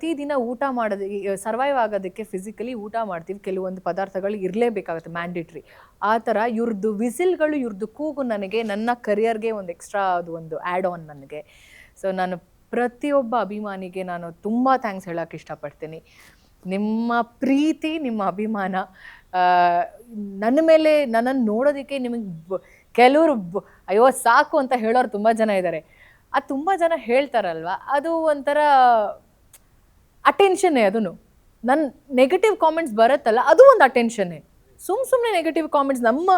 ಪ್ರತಿದಿನ ಊಟ ಮಾಡೋದು ಸರ್ವೈವ್ ಆಗೋದಕ್ಕೆ ಫಿಸಿಕಲಿ ಊಟ ಮಾಡ್ತೀವಿ. ಕೆಲವೊಂದು ಪದಾರ್ಥಗಳು ಇರಲೇಬೇಕಾಗುತ್ತೆ ಮ್ಯಾಂಡೇಟ್ರಿ ಆ ಥರ ಇವ್ರದ್ದು ವಿಸಿಲ್ಗಳು ಇವ್ರದ್ದು ಕೂಗು ನನಗೆ, ನನ್ನ ಕರಿಯರ್ಗೆ ಒಂದು ಎಕ್ಸ್ಟ್ರಾ ಅದು ಒಂದು ಆ್ಯಡ್ ಆನ್ ನನಗೆ. ಸೊ ನಾನು ಪ್ರತಿಯೊಬ್ಬ ಅಭಿಮಾನಿಗೆ ನಾನು ತುಂಬ ಥ್ಯಾಂಕ್ಸ್ ಹೇಳೋಕ್ಕೆ ಇಷ್ಟಪಡ್ತೀನಿ. ನಿಮ್ಮ ಪ್ರೀತಿ, ನಿಮ್ಮ ಅಭಿಮಾನ ನನ್ನ ಮೇಲೆ ನನ್ನನ್ನು ನೋಡೋದಕ್ಕೆ ನಿಮಗೆ ಕೆಲವರು ಅಯ್ಯೋ, ಸಾಕು ಅಂತ ಹೇಳೋರು ತುಂಬ ಜನ ಇದ್ದಾರೆ ಅದು ತುಂಬ ಜನ ಹೇಳ್ತಾರಲ್ವ? ಅದು ಒಂಥರ ಅಟೆನ್ಷನ್ನೇ ಅದನ್ನು ನನ್ನ ನೆಗೆಟಿವ್ ಕಾಮೆಂಟ್ಸ್ ಬರುತ್ತಲ್ಲ, ಅದು ಒಂದು ಅಟೆನ್ಷನ್ನೇ ಸುಮ್ಮ ಸುಮ್ಮನೆ ನೆಗೆಟಿವ್ ಕಾಮೆಂಟ್ಸ್ ನಮ್ಮ,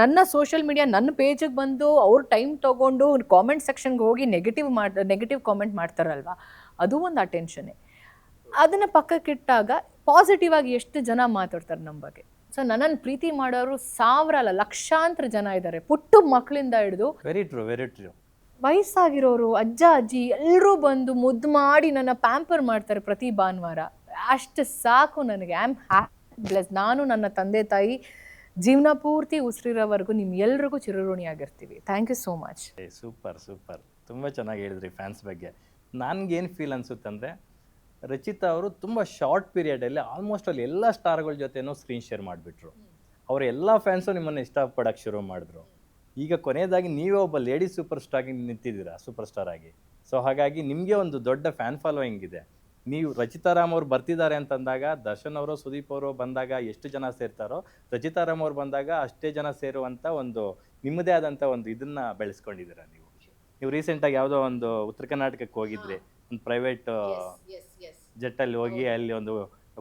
ನನ್ನ ಸೋಷಿಯಲ್ ಮೀಡಿಯಾ ನನ್ನ ಪೇಜಿಗೆ ಬಂದು ಅವ್ರ ಟೈಮ್ ತೊಗೊಂಡು ಕಾಮೆಂಟ್ ಸೆಕ್ಷನ್ಗೆ ಹೋಗಿ ನೆಗೆಟಿವ್ ಮಾಡಿ ನೆಗೆಟಿವ್ ಕಾಮೆಂಟ್ ಮಾಡ್ತಾರಲ್ವ? ಅದು ಒಂದು ಅಟೆನ್ಷನ್ನೇ ಅದನ್ನು ಪಕ್ಕಕ್ಕಿಟ್ಟಾಗ ಪಾಸಿಟಿವ್ ಆಗಿ ಎಷ್ಟು ಜನ ಮಾತಾಡ್ತಾರೆ ನಮ್ಮ ಬಗ್ಗೆ? ಸೊ ನನ್ನನ್ನು ಪ್ರೀತಿ ಮಾಡೋರು ಸಾವಿರ ಅಲ್ಲ ಲಕ್ಷಾಂತರ ಜನ ಇದ್ದಾರೆ ಪುಟ್ಟ ಮಕ್ಕಳಿಂದ ಹಿಡಿದು ವೆರಿ ಟ್ರೂ ವೆರಿ ಟ್ರೂ ವಯಸ್ಸಾಗಿರೋರು, ಅಜ್ಜ, ಅಜ್ಜಿ ಎಲ್ಲರೂ ಬಂದು ಮುದ್ದು ಮಾಡಿ ನನ್ನ ಪ್ಯಾಂಪರ್ ಮಾಡ್ತಾರೆ ಪ್ರತಿ ಭಾನುವಾರ. ಅಷ್ಟು ಸಾಕು ನನಗೆ. ಐ ಆಮ್ ಬ್ಲೆಸ್ ನಾನು ನನ್ನ ತಂದೆ, ತಾಯಿ ಜೀವನ ಪೂರ್ತಿ ಉಸಿರಿರೋವರೆಗೂ ನಿಮ್ಮ ಎಲ್ರಿಗೂ ಚಿರಋಣಿಯಾಗಿರ್ತೀವಿ thank you so much super super ತುಂಬ ಚೆನ್ನಾಗಿ ಹೇಳಿದ್ರಿ ಫ್ಯಾನ್ಸ್ ಬಗ್ಗೆ. ನನಗೇನು ಫೀಲ್ ಅನಿಸುತ್ತಂದರೆ ರಚಿತಾ ಅವರು ತುಂಬ ಶಾರ್ಟ್ ಪೀರಿಯಡಲ್ಲಿ ಆಲ್ಮೋಸ್ಟ್ ಅಲ್ಲಿ ಎಲ್ಲ ಸ್ಟಾರ್ಗಳ ಜೊತೆನೂ ಸ್ಕ್ರೀನ್ ಶೇರ್ ಮಾಡಿಬಿಟ್ರು. ಅವರು ಎಲ್ಲ ಫ್ಯಾನ್ಸು ನಿಮ್ಮನ್ನು ಇಷ್ಟಪಡೋಕ್ಕೆ ಶುರು ಮಾಡಿದ್ರು. ಈಗ ಕೊನೆಯದಾಗಿ ನೀವೇ ಒಬ್ಬ ಲೇಡಿ ಸೂಪರ್ ಸ್ಟಾರ್ ನಿಂತಿದ್ದೀರಾ ಸೂಪರ್ ಸ್ಟಾರ್ ಆಗಿ. ಸೊ ಹಾಗಾಗಿ ನಿಮಗೆ ಒಂದು ದೊಡ್ಡ ಫ್ಯಾನ್ ಫಾಲೋಯಿಂಗ್ ಇದೆ. ನೀವು ರಚಿತಾರಾಮ್ ಅವ್ರು ಬರ್ತಿದ್ದಾರೆ ಅಂತಂದಾಗ ದರ್ಶನ್ ಅವರು ಸುದೀಪ್ ಅವರು ಬಂದಾಗ ಎಷ್ಟು ಜನ ಸೇರ್ತಾರೋ ರಚಿತಾರಾಮ್ ಅವ್ರು ಬಂದಾಗ ಅಷ್ಟೇ ಜನ ಸೇರುವಂಥ ಒಂದು ನಿಮ್ಮದೇ ಆದಂಥ ಒಂದು ಇದನ್ನ ಬೆಳೆಸ್ಕೊಂಡಿದ್ದೀರಾ ನೀವು? ನೀವು ರೀಸೆಂಟಾಗಿ ಯಾವುದೋ ಒಂದು ಉತ್ತರ ಕರ್ನಾಟಕಕ್ಕೆ ಹೋಗಿದ್ರಿ ಒಂದು ಪ್ರೈವೇಟ್ ಜೆಟ್ಟಲ್ಲಿ ಹೋಗಿ ಅಲ್ಲಿ ಒಂದು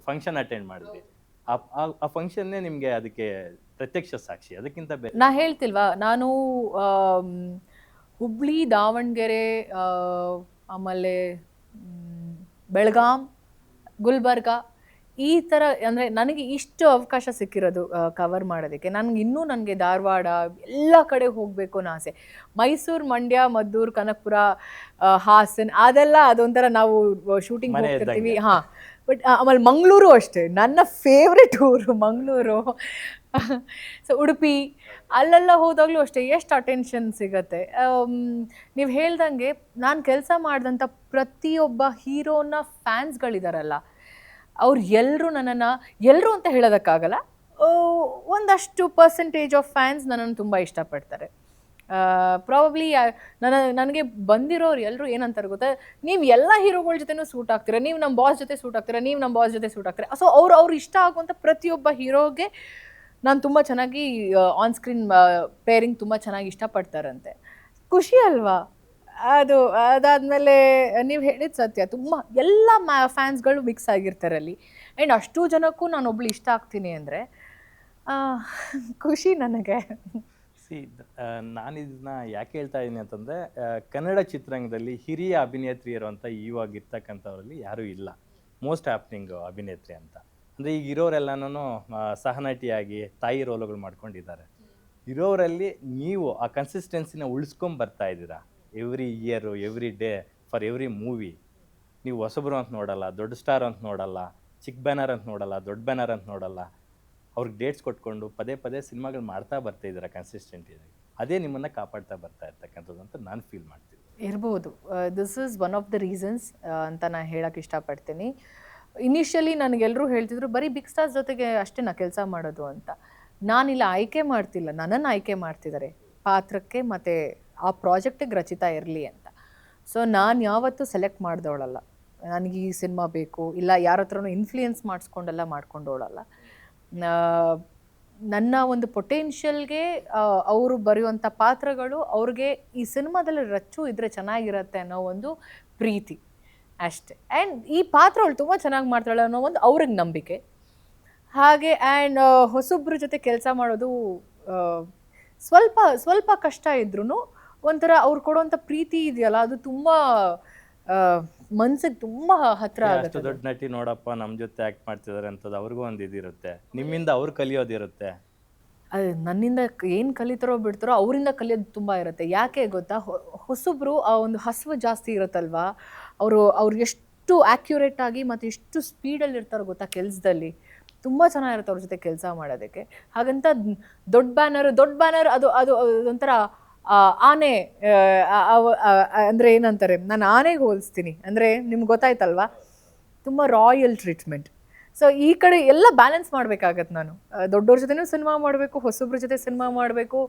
ಫಂಕ್ಷನ್ ಅಟೆಂಡ್ ಮಾಡಿದ್ವಿ ಆ- ಆ- ಆ ಫಂಕ್ಷನ್ನೇ ನಿಮಗೆ ಅದಕ್ಕೆ ಪ್ರತ್ಯಕ್ಷ ಸಾಕ್ಷಿ ಅದಕ್ಕಿಂತ ಬೇರೆ. ನಾ ಹೇಳ್ತಿಲ್ವಾ ನಾನು ಆಮ್, ಹುಬ್ಳಿ ದಾವಣಗೆರೆ ಆ, ಆಮೇಲೆ ಮ್, ಬೆಳಗಾಂ ಗುಲ್ಬರ್ಗ ಈ ಥರ ಅಂದರೆ ನನಗೆ ಇಷ್ಟು ಅವಕಾಶ ಸಿಕ್ಕಿರೋದು ಕವರ್ ಮಾಡೋದಕ್ಕೆ. ನನಗೆ ಇನ್ನೂ ನನಗೆ ಧಾರವಾಡ ಎಲ್ಲ ಕಡೆ ಹೋಗಬೇಕು ಅನ್ನೋ ಆಸೆ. ಮೈಸೂರು ಮಂಡ್ಯ ಮದ್ದೂರು ಕನಕಪುರ ಆ, ಹಾಸನ್ ಅದೆಲ್ಲ ಅದೊಂಥರ ನಾವು ಶೂಟಿಂಗ್ ಮನೆ ಹೋಗ್ತಿರ್ತೀವಿ. ಹಾಂ. ಬಟ್ ಆಮೇಲೆ ಮಂಗಳೂರು ಅಷ್ಟೇ. ನನ್ನ ಫೇವ್ರೆಟ್ ಊರು ಮಂಗಳೂರು. ಸೊ ಉಡುಪಿ, ಅಲ್ಲೆಲ್ಲ ಹೋದಾಗಲೂ ಅಷ್ಟೇ ಎಷ್ಟು ಅಟೆನ್ಷನ್ ಸಿಗತ್ತೆ. ನೀವು ಹೇಳ್ದಂಗೆ ನಾನು ಕೆಲಸ ಮಾಡಿದಂಥ ಪ್ರತಿಯೊಬ್ಬ ಹೀರೋನ ಫ್ಯಾನ್ಸ್ಗಳಿದಾರಲ್ಲ, ಅವ್ರು ಎಲ್ಲರೂ ನನ್ನನ್ನು ಎಲ್ಲರೂ ಅಂತ ಹೇಳೋದಕ್ಕಾಗಲ್ಲ ಒಂದಷ್ಟು ಪರ್ಸೆಂಟೇಜ್ ಆಫ್ ಫ್ಯಾನ್ಸ್ ನನ್ನನ್ನು ತುಂಬ ಇಷ್ಟಪಡ್ತಾರೆ. ಪ್ರಾಬಬ್ಲಿ ನನ್ನ, ನನಗೆ ಬಂದಿರೋರು ಎಲ್ಲರೂ ಏನಂತಾರೆ ಗೊತ್ತಾ? ನೀವು ಎಲ್ಲ ಹೀರೋಗಳ ಜೊತೆನೂ ಸೂಟ್ ಆಗ್ತೀರಾ ನೀವು ನಮ್ಮ ಬಾಸ್ ಜೊತೆ ಸೂಟ್ ಆಗ್ತೀರಾ ನೀವು ನಮ್ಮ ಬಾಸ್ ಜೊತೆ ಸೂಟ್ ಆಗ್ತೀರಾ ಸೊ ಅವ್ರು ಅವ್ರು ಇಷ್ಟ ಆಗುವಂಥ ಪ್ರತಿಯೊಬ್ಬ ಹೀರೋಗೆ ನಾನು ತುಂಬ ಚೆನ್ನಾಗಿ ಆನ್ ಸ್ಕ್ರೀನ್ ಪೇರಿಂಗ್ ತುಂಬ ಚೆನ್ನಾಗಿ ಇಷ್ಟಪಡ್ತಾರಂತೆ. ಖುಷಿ ಅಲ್ವಾ? ಅದು, ಅದಾದಮೇಲೆ, ನೀವು ಹೇಳಿದ ಸತ್ಯ. ತುಂಬ, ಎಲ್ಲ ಮ್ಯಾ ಫ್ಯಾನ್ಸ್ಗಳು ಮಿಕ್ಸ್ ಆಗಿರ್ತಾರೆ ಅಲ್ಲಿ. ಆ್ಯಂಡ್ ಅಷ್ಟು ಜನಕ್ಕೂ ನಾನು ಒಬ್ಳು ಇಷ್ಟ ಆಗ್ತೀನಿ ಅಂದರೆ ಖುಷಿ ನನಗೆ. ಸಿ ನಾನು ಇದನ್ನ ಯಾಕೆ ಹೇಳ್ತಾ ಇದ್ದೀನಿ ಅಂತಂದರೆ ಕನ್ನಡ ಚಿತ್ರರಂಗದಲ್ಲಿ ಹಿರಿಯ ಅಭಿನೇತ್ರಿಯರು ಅಂತ ಇವಾಗ ಇರ್ತಕ್ಕಂಥವ್ರಲ್ಲಿ ಯಾರೂ ಇಲ್ಲ. ಮೋಸ್ಟ್ ಹ್ಯಾಪ್ನಿಂಗ್ ಅಭಿನೇತ್ರಿ ಅಂತ. ಅಂದರೆ ಈಗ ಇರೋರೆಲ್ಲನೂ ಸಹನಟಿಯಾಗಿ ತಾಯಿ ರೋಲುಗಳು ಮಾಡ್ಕೊಂಡಿದ್ದಾರೆ. ಇರೋರಲ್ಲಿ ನೀವು ಆ ಕನ್ಸಿಸ್ಟೆನ್ಸಿನ ಉಳಿಸ್ಕೊಂಡ್ ಬರ್ತಾ ಇದ್ದೀರಾ? Every year every day for every movie ನೀವು ಹೊಸಬ್ರು ಅಂತ ನೋಡಲ್ಲ, ದೊಡ್ಡ ಸ್ಟಾರ್ ಅಂತ ನೋಡಲ್ಲ ಚಿಕ್ಕ ಬ್ಯಾನರ್ ಅಂತ ನೋಡಲ್ಲ, ದೊಡ್ಡ ಬ್ಯಾನರ್ ಅಂತ ನೋಡಲ್ಲ. ಅವ್ರಿಗೆ ಡೇಟ್ಸ್ ಕೊಟ್ಕೊಂಡು ಪದೇ ಪದೇ ಸಿನಿಮಾಗಳು ಮಾಡ್ತಾ ಬರ್ತಾ ಇದ್ದಾರೆ ಕನ್ಸಿಸ್ಟೆಂಟ್ ಇದೆ ಅದೇ ನಿಮ್ಮನ್ನು ಕಾಪಾಡ್ತಾ ಬರ್ತಾ ಇರ್ತಕ್ಕಂಥದ್ದು ಅಂತ ನಾನು ಫೀಲ್ ಮಾಡ್ತೀನಿ. ಇರ್ಬೋದು. This is one of the reasons ಅಂತ ನಾನು ಹೇಳಕ್ಕೆ ಇಷ್ಟಪಡ್ತೀನಿ. ಇನಿಷಿಯಲಿ ನನಗೆಲ್ಲರೂ ಹೇಳ್ತಿದ್ರು, ಬರೀ ಬಿಗ್ ಸ್ಟಾರ್ಸ್ ಜೊತೆಗೆ ಅಷ್ಟೇ ನಾ ಕೆಲಸ ಮಾಡೋದು ಅಂತ. ನಾನಿಲ್ಲ, ಆಯ್ಕೆ ಮಾಡ್ತಿಲ್ಲ. ನನ್ನನ್ನು ಆಯ್ಕೆ ಮಾಡ್ತಿದ್ದಾರೆ ಪಾತ್ರಕ್ಕೆ ಮತ್ತು ಆ ಪ್ರಾಜೆಕ್ಟಿಗೆ ರಚಿತಾ ಇರಲಿ ಅಂತ. ಸೊ ನಾನು ಯಾವತ್ತೂ ಸೆಲೆಕ್ಟ್ ಮಾಡಿದವಳಲ್ಲ. ನನಗೆ ಈ ಸಿನಿಮಾ ಬೇಕು, ಇಲ್ಲ ಯಾರ ಹತ್ರನೂ ಇನ್ಫ್ಲೂಯೆನ್ಸ್ ಮಾಡಿಸ್ಕೊಂಡೆಲ್ಲ ಮಾಡ್ಕೊಂಡವಳಲ್ಲ. ನನ್ನ ಒಂದು ಪೊಟೆನ್ಷಿಯಲ್ಗೆ ಅವರು ಬರೆಯುವಂಥ ಪಾತ್ರಗಳು ಅವ್ರಿಗೆ ಈ ಸಿನಿಮಾದಲ್ಲಿ ರಚ್ಚು ಇದ್ರೆ ಚೆನ್ನಾಗಿರತ್ತೆ ಅನ್ನೋ ಒಂದು ಪ್ರೀತಿ ಅಷ್ಟೆ. ಆ್ಯಂಡ್ ಈ ಪಾತ್ರ ಅವಳು ತುಂಬ ಚೆನ್ನಾಗಿ ಮಾಡ್ತಾಳೆ ಅನ್ನೋ ಒಂದು ಅವ್ರಿಗೆ ನಂಬಿಕೆ. ಹಾಗೆ ಆ್ಯಂಡ್ ಹೊಸೊಬ್ಬರ ಜೊತೆ ಕೆಲಸ ಮಾಡೋದು ಸ್ವಲ್ಪ ಸ್ವಲ್ಪ ಕಷ್ಟ ಇದ್ರೂ ಒಂಥರ ಅವ್ರು ಕೊಡುವಂಥ ಪ್ರೀತಿ ಇದೆಯಲ್ಲ, ಅದು ತುಂಬ ಮನ್ಸಿಗೆ ತುಂಬಾ ಹತ್ರ ಅಷ್ಟು ಆಗುತ್ತೆ ದೊಡ್ಡ ನಟಿ ನೋಡಪ್ಪ ನಮ್ಮ ಜೊತೆ ಆಕ್ಟ್ ಮಾಡ್ತಿದ್ದಾರೆ ಅಂತದ್ದು ಅವ್ರಿಗೂ ಒಂದು ಇದಿರುತ್ತೆ. ನಿಮ್ಮಿಂದ ಅವ್ರು ಕಲಿಯೋದಿರುತ್ತೆ. ಅದು ನನ್ನಿಂದ ಏನು ಕಲಿತಾರೋ ಬಿಡ್ತಾರೋ ಅವರಿಂದ ಕಲಿಯೋದು ತುಂಬ ಇರುತ್ತೆ. ಯಾಕೆ ಗೊತ್ತಾ? ಹೊ- ಹೊಸಬ್ರು ಆ ಒಂದು ಹಸಿವು ಜಾಸ್ತಿ ಇರುತ್ತಲ್ವಾ? ಅವರು ಅವ್ರು ಎಷ್ಟು ಆ್ಯಕ್ಯುರೇಟ್ ಆಗಿ ಮತ್ತು ಎಷ್ಟು ಸ್ಪೀಡಲ್ಲಿ ಇರ್ತಾರೋ ಗೊತ್ತಾ ಕೆಲಸದಲ್ಲಿ? ತುಂಬ ಚೆನ್ನಾಗಿರುತ್ತೆ ಅವ್ರ ಜೊತೆ ಕೆಲಸ ಮಾಡೋದಕ್ಕೆ. ಹಾಗಂತ ದೊಡ್ಡ ಬ್ಯಾನರ್ ದೊಡ್ಡ ಬ್ಯಾನರ್ ಅದು ಅದು ಒಂಥರ ಆನೆ ಅಂದರೆ ಏನಂತಾರೆ, ನಾನು ಆನೆಗೆ ಹೋಲಿಸ್ತೀನಿ. ಅಂದರೆ ನಿಮ್ಗೆ ಗೊತ್ತಾಯ್ತಲ್ವಾ? ತುಂಬ ರಾಯಲ್ ಟ್ರೀಟ್ಮೆಂಟ್ ಸೊ ಈ ಕಡೆ ಎಲ್ಲ ಬ್ಯಾಲೆನ್ಸ್ ಮಾಡಬೇಕಾಗತ್ತೆ ನಾನು. ದೊಡ್ಡವ್ರ ಜೊತೆನೂ ಸಿನಿಮಾ ಮಾಡಬೇಕು, ಹೊಸಬ್ರ ಜೊತೆ ಸಿನಿಮಾ ಮಾಡಬೇಕು,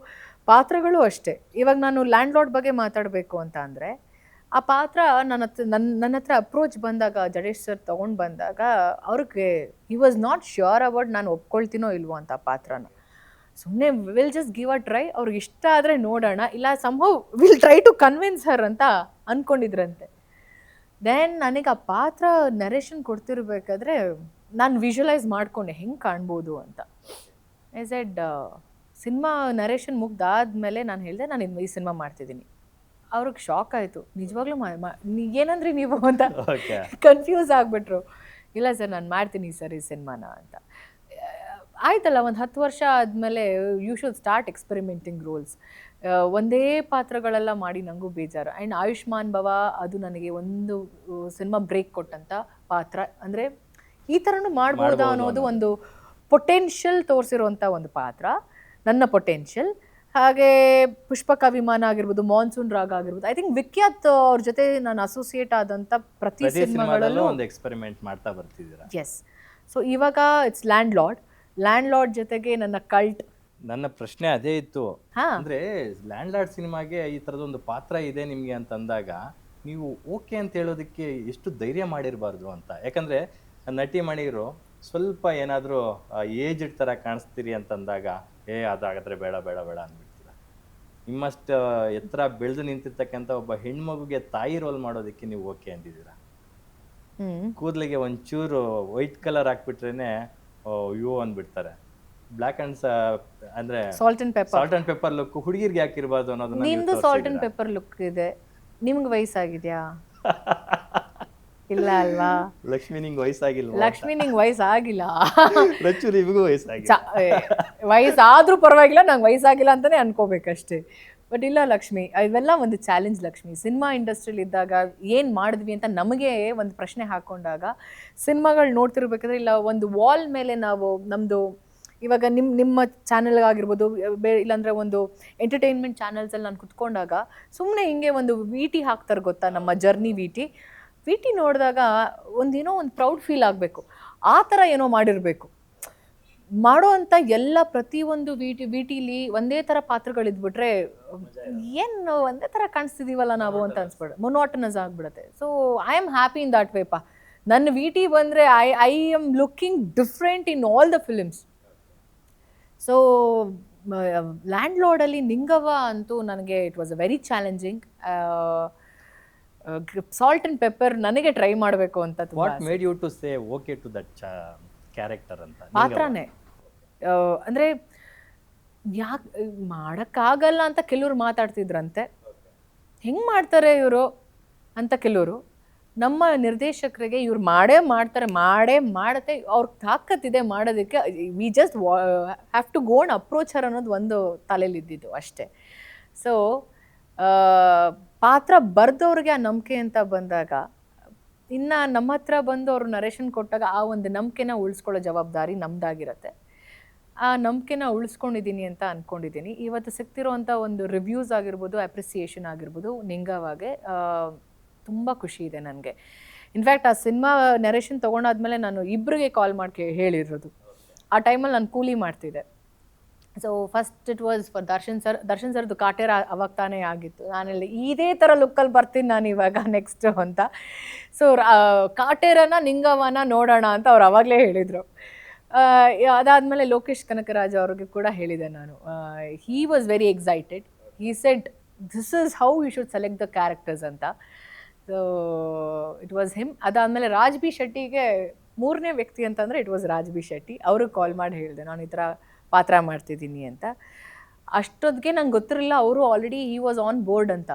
ಪಾತ್ರಗಳು ಅಷ್ಟೇ. ಇವಾಗ ನಾನು ಲ್ಯಾಂಡ್ ಲಾರ್ಡ್ ಬಗ್ಗೆ ಮಾತಾಡಬೇಕು ಅಂತ ಅಂದರೆ, ಆ ಪಾತ್ರ ನನ್ನ ಹತ್ರ ನನ್ನ ನನ್ನ ಹತ್ರ ಅಪ್ರೋಚ್ ಬಂದಾಗ, ಜಡೇಶ್ ಸರ್ ತೊಗೊಂಡು ಬಂದಾಗ, ಅವ್ರಿಗೆ he was not sure about ನಾನು ಒಪ್ಕೊಳ್ತೀನೋ ಇಲ್ವೋ ಅಂತ ಪಾತ್ರನ. ಸುಮ್ಮನೆ will just give a try ಅವ್ರಿಗೆ ಇಷ್ಟ ಆದರೆ ನೋಡೋಣ. ಇಲ್ಲ Sambhav will try to convince her ಅಂತ ಅಂದ್ಕೊಂಡಿದ್ರಂತೆ ದೆನ್ ನನಗೆ ಆ ಪಾತ್ರ ನರೇಷನ್ ಕೊಡ್ತಿರ್ಬೇಕಾದ್ರೆ ನಾನು ವಿಜುವಲೈಸ್ ಮಾಡಿಕೊಂಡೆ ಹೆಂಗೆ ಕಾಣ್ಬೋದು ಅಂತ. ಎಸ್ ಎಡ್ ಸಿನಿಮಾ ನರೇಷನ್ ಮುಗ್ದಾದ್ಮೇಲೆ ನಾನು ಹೇಳಿದೆ ನಾನು ಇದು ಈ ಸಿನಿಮಾ ಮಾಡ್ತಿದ್ದೀನಿ. ಅವ್ರಿಗೆ ಶಾಕ್ ಆಯಿತು. ನಿಜವಾಗ್ಲೂ ಏನಂದ್ರಿ ನೀವು ಅಂತ. ಕನ್ಫ್ಯೂಸ್ ಆಗಿಬಿಟ್ರು. ಇಲ್ಲ ಸರ್ ನಾನು ಮಾಡ್ತೀನಿ ಸರ್ ಈ ಸಿನಿಮಾನ ಅಂತ. ಆಯ್ತಲ್ಲ ಒಂದು ಹತ್ತು ವರ್ಷ ಆದಮೇಲೆ you should start experimenting roles ಒಂದೇ ಪಾತ್ರಗಳೆಲ್ಲ ಮಾಡಿ ನನಗೂ ಬೇಜಾರು. ಆ್ಯಂಡ್ ಆಯುಷ್ಮಾನ್ ಭವ ಅದು ನನಗೆ ಒಂದು ಸಿನಿಮಾ ಬ್ರೇಕ್ ಕೊಟ್ಟಂಥ ಪಾತ್ರ. ಅಂದರೆ ಈ ಥರನೂ ಮಾಡ್ಬೋದಾ ಅನ್ನೋದು ಒಂದು ಪೊಟೆನ್ಷಿಯಲ್ ತೋರಿಸಿರುವಂಥ ಒಂದು ಪಾತ್ರ. ನನ್ನ ಪೊಟೆನ್ಷಿಯಲ್ ಹಾಗೆ ಪುಷ್ಪಕ ವಿಮಾನ ಆಗಿರ್ಬೋದು ಮಾನ್ಸೂನ್ ರಾಗ ಆಗಿರ್ಬೋದು ಐ ಥಿಂಕ್ ವಿಖ್ಯಾತ್ ಅವ್ರ ಜೊತೆ ನಾನು ಅಸೋಸಿಯೇಟ್ ಆದಂಥ ಪ್ರತಿ ಸಿನಿಮಾಗಳಲ್ಲೂ ಒಂದು ಎಕ್ಸ್ಪೆರಿಮೆಂಟ್ ಮಾಡ್ತಾ ಬರ್ತಿದ್ದೀರಾ? ಎಸ್ ಸೊ ಇವಾಗ it's land lord land lord ಜೊತೆಗೆ ನನ್ನ ಕಲ್ಟ್ ನನ್ನ ಪ್ರಶ್ನೆ ಅದೇ ಇತ್ತು. ಹಾ. ಅಂದ್ರೆ ಲ್ಯಾಂಡ್ ಲಾರ್ಡ್ ಸಿನಿಮಾಗೆ ಈ ತರದೊಂದು ಪಾತ್ರ ಇದೆ ನಿಮ್ಗೆ ಅಂತ ಅಂದಾಗ ನೀವು ಓಕೆ ಅಂತ ಹೇಳೋದಕ್ಕೆ ಎಷ್ಟು ಧೈರ್ಯ ಮಾಡಿರಬಾರ್ದು ಅಂತ. ಯಾಕಂದ್ರೆ ನಟಿ ಮಣಿರು ಸ್ವಲ್ಪ ಏನಾದರೂ ಏಜ್ಡ್ ಥರ ಕಾಣಿಸ್ತೀರಿ ಅಂತಂದಾಗ ಏ ಅದಾಗದ್ರೆ ಬೇಡ ಬೇಡ ಬೇಡ ಅಂದ್ಬಿಡ್ತೀರ? ನಿಮ್ಮಷ್ಟು ಎತ್ತರ ಬೆಳೆದು ನಿಂತಿರ್ತಕ್ಕಂಥ ಒಬ್ಬ ಹೆಣ್ಮಗುಗೆ ತಾಯಿ ರೋಲ್ ಮಾಡೋದಕ್ಕೆ ನೀವು ಓಕೆ ಅಂದಿದ್ದೀರಾ? ಹ್ಮ್. ಕೂದಲಿಗೆ ಒಂಚೂರು ವೈಟ್ ಕಲರ್ ಹಾಕ್ಬಿಟ್ರೇನೆ ಯೋ ಅಂದ್ಬಿಡ್ತಾರೆ. ಬ್ಲ್ಯಾಕ್ ಅಂಡ್ ಅಂದ್ರೆ salt and pepper salt and pepper look ಹುಡುಗಿರ್ಗೆ ಹಾಕಿರ್ಬಾರ್ದು ಅನ್ನೋದನ್ನ ನೀವು ನಿಮ್ದು ಸಾಲ್ಟ್ ಅಂಡ್ ತೋರ್ಸಿದ್ದೀರಾ. ಪೆಪ್ಪರ್ ಲುಕ್ ಇದೆ. ನಿಮ್ಗೆ ವಯಸ್ಸಾಗಿದ್ಯಾ? ಇಲ್ಲ ಅಲ್ವಾ? ಲಕ್ಷ್ಮಿ ನಿಂಗೆ ವಯಸ್ಸಾಗಿಲ್ವಾ ಲಕ್ಷ್ಮಿ ನಿಂಗೆ ವಯಸ್ಸಾಗಿಲ್ಲ. ರಚ್ಚು ನಿಮಗೂ ವಯಸ್ಸಾಗಿಲ್ಲ. ಚ- ಏ, ವಯಸ್ಸಾದ್ರೂ ಪರವಾಗಿಲ್ಲ ನಂಗೆ ವಯಸ್ಸಾಗಿಲ್ಲ ಅಂತಾನೆ ಅನ್ಕೋಬೇಕಷ್ಟೇ. ಬಟ್ ಇಲ್ಲ ಲಕ್ಷ್ಮಿ, ಇವೆಲ್ಲ ಒಂದು ಚಾಲೆಂಜ್ ಲಕ್ಷ್ಮಿ. ಸಿನಿಮಾ ಇಂಡಸ್ಟ್ರಿಲಿ ಇದ್ದಾಗ ಏನು ಮಾಡಿದ್ವಿ ಅಂತ ನಮಗೆ ಒಂದು ಪ್ರಶ್ನೆ ಹಾಕೊಂಡಾಗ ಸಿನಿಮಾಗಳು ನೋಡ್ತಿರ್ಬೇಕಾದ್ರೆ ಇಲ್ಲ ಒಂದು ವಾಲ್ ಮೇಲೆ ನಾವು ನಮ್ಮದು ಇವಾಗ ನಿಮ್ಮ ನಿಮ್ಮ ಚಾನಲ್ಗಾಗಿರ್ಬೋದು ಬೇ, ಇಲ್ಲಾಂದರೆ ಒಂದು ಎಂಟರ್ಟೈನ್ಮೆಂಟ್ ಚಾನಲ್ಸಲ್ಲಿ ನಾನು ಕುತ್ಕೊಂಡಾಗ ಸುಮ್ಮನೆ ಹಿಂಗೆ ಒಂದು ವಿ ಟಿ ಹಾಕ್ತಾರೆ ಗೊತ್ತಾ ನಮ್ಮ journey V T V T ನೋಡಿದಾಗ ಒಂದೇನೋ ಒಂದು ಪ್ರೌಡ್ ಫೀಲ್ ಆಗಬೇಕು. ಆ ಥರ ಏನೋ ಮಾಡಿರಬೇಕು. ಮಾಡೋ ಅಂತ ಎಲ್ಲ ಪ್ರತಿಯೊಂದು ಒಂದು ವಿಟಿಲಿ ಒಂದೇ ಥರ ಪಾತ್ರಗಳಿದ್ಬಿಟ್ರೆ ಏನು ಒಂದೇ ಥರ ಕಾಣಿಸ್ತಿದೀವಲ್ಲ ನಾವು ಅಂತ ಅನ್ಸ್ಬಿಡ ಮೊನೋಟನಸ್ ಆಗ್ಬಿಡುತ್ತೆ. So I am happy in that way ನನ್ನ ವಿಟಿ ಬಂದ್ರೆ I I am looking different in all the films so land ಲಾರ್ಡಲ್ಲಿ ನಿಂಗವ ಅಂತೂ ನನಗೆ it was a very challenging salt and pepper ನನಗೆ ಟ್ರೈ ಮಾಡಬೇಕು ಅಂತ what made you to say okay to that character ಅಂತ. ಪಾತ್ರನೇ ಅಂದ್ರೆ ಯಾಕೆ ಮಾಡೋಕ್ಕಾಗಲ್ಲ ಅಂತ ಕೆಲವ್ರು ಮಾತಾಡ್ತಿದ್ರಂತೆ. ಹೆಂಗೆ ಮಾಡ್ತಾರೆ ಇವರು ಅಂತ ಕೆಲವರು? ನಮ್ಮ ನಿರ್ದೇಶಕರಿಗೆ ಇವ್ರು ಮಾಡೇ ಮಾಡ್ತಾರೆ ಮಾಡೇ ಮಾಡುತ್ತೆ. ಅವ್ರಿಗೆ ತಾಕತ್ತಿದೆ ಮಾಡೋದಕ್ಕೆ. We just have to gone approach her ಅನ್ನೋದು ಒಂದು ತಲೆಯಲ್ಲಿ ಇದ್ದಿದ್ದು ಅಷ್ಟೇ ಸೊ ಪಾತ್ರ ಬರೆದವ್ರಿಗೆ ಆ ನಂಬಿಕೆ ಅಂತ ಬಂದಾಗ ಇನ್ನು ನಮ್ಮ ಹತ್ರ ಬಂದು ಅವರು ನರೇಶನ್ ಕೊಟ್ಟಾಗ ಆ ಒಂದು ನಂಬಿಕೆನ ಉಳಿಸ್ಕೊಳ್ಳೋ ಜವಾಬ್ದಾರಿ ನಮ್ದಾಗಿರತ್ತೆ. ಆ ನಂಬಿಕೆನ ಉಳಿಸ್ಕೊಂಡಿದ್ದೀನಿ ಅಂತ ಅಂದ್ಕೊಂಡಿದ್ದೀನಿ ಇವತ್ತು ಸಿಗ್ತಿರೋವಂಥ ಒಂದು ರಿವ್ಯೂಸ್ ಆಗಿರ್ಬೋದು ಅಪ್ರಿಸಿಯೇಷನ್ ಆಗಿರ್ಬೋದು, ನಿಂಗವಾಗೆ ತುಂಬ ಖುಷಿ ಇದೆ ನನಗೆ. ಇನ್ಫ್ಯಾಕ್ಟ್ ಆ ಸಿನಿಮಾ ನರೇಶನ್ ತೊಗೊಂಡಾದ್ಮೇಲೆ ನಾನು ಇಬ್ಬರಿಗೆ ಕಾಲ್ ಮಾಡಿ ಹೇಳಿರೋದು. ಆ ಟೈಮಲ್ಲಿ ನಾನು ಕೂಲಿ ಮಾಡ್ತಿದ್ದೆ. So first it was for Darshan sir Darshan ಸರ್ದು ಕಾಟೇರ ಅವಾಗ ತಾನೇ ಆಗಿತ್ತು. ನಾನಲ್ಲಿ ಇದೇ ಥರ ಲುಕ್ಕಲ್ಲಿ ಬರ್ತೀನಿ ನಾನು ಇವಾಗ ನೆಕ್ಸ್ಟ್ ಅಂತ. ಸೊ ಕಾಟೇರನ ನಿಂಗವನ ನೋಡೋಣ ಅಂತ ಅವ್ರು ಅವಾಗಲೇ ಹೇಳಿದರು. ಅದಾದಮೇಲೆ ಲೋಕೇಶ್ ಕನಕರಾಜ್ ಅವ್ರಿಗೆ ಕೂಡ ಹೇಳಿದೆ ನಾನು. He was very excited he said this is how you should select the characters ಅಂತ. ಸೊ ಇಟ್ ವಾಸ್ ಹಿಮ್ ಅದಾದಮೇಲೆ ರಾಜ್ ಬಿ ಶೆಟ್ಟಿಗೆ ಮೂರನೇ ವ್ಯಕ್ತಿ ಅಂತಂದರೆ it was Raj B Shetty. ಅವ್ರಿಗೆ ಕಾಲ್ ಮಾಡಿ ಹೇಳಿದೆ. ನಾನು ಈ ಥರ ಪಾತ್ರ ಮಾಡ್ತಿದ್ದೀನಿ ಅಂತ. ಅಷ್ಟೊತ್ತಿಗೆ ನಂಗೆ ಗೊತ್ತಿರಲಿಲ್ಲ ಅವರು already he was on board ಅಂತ.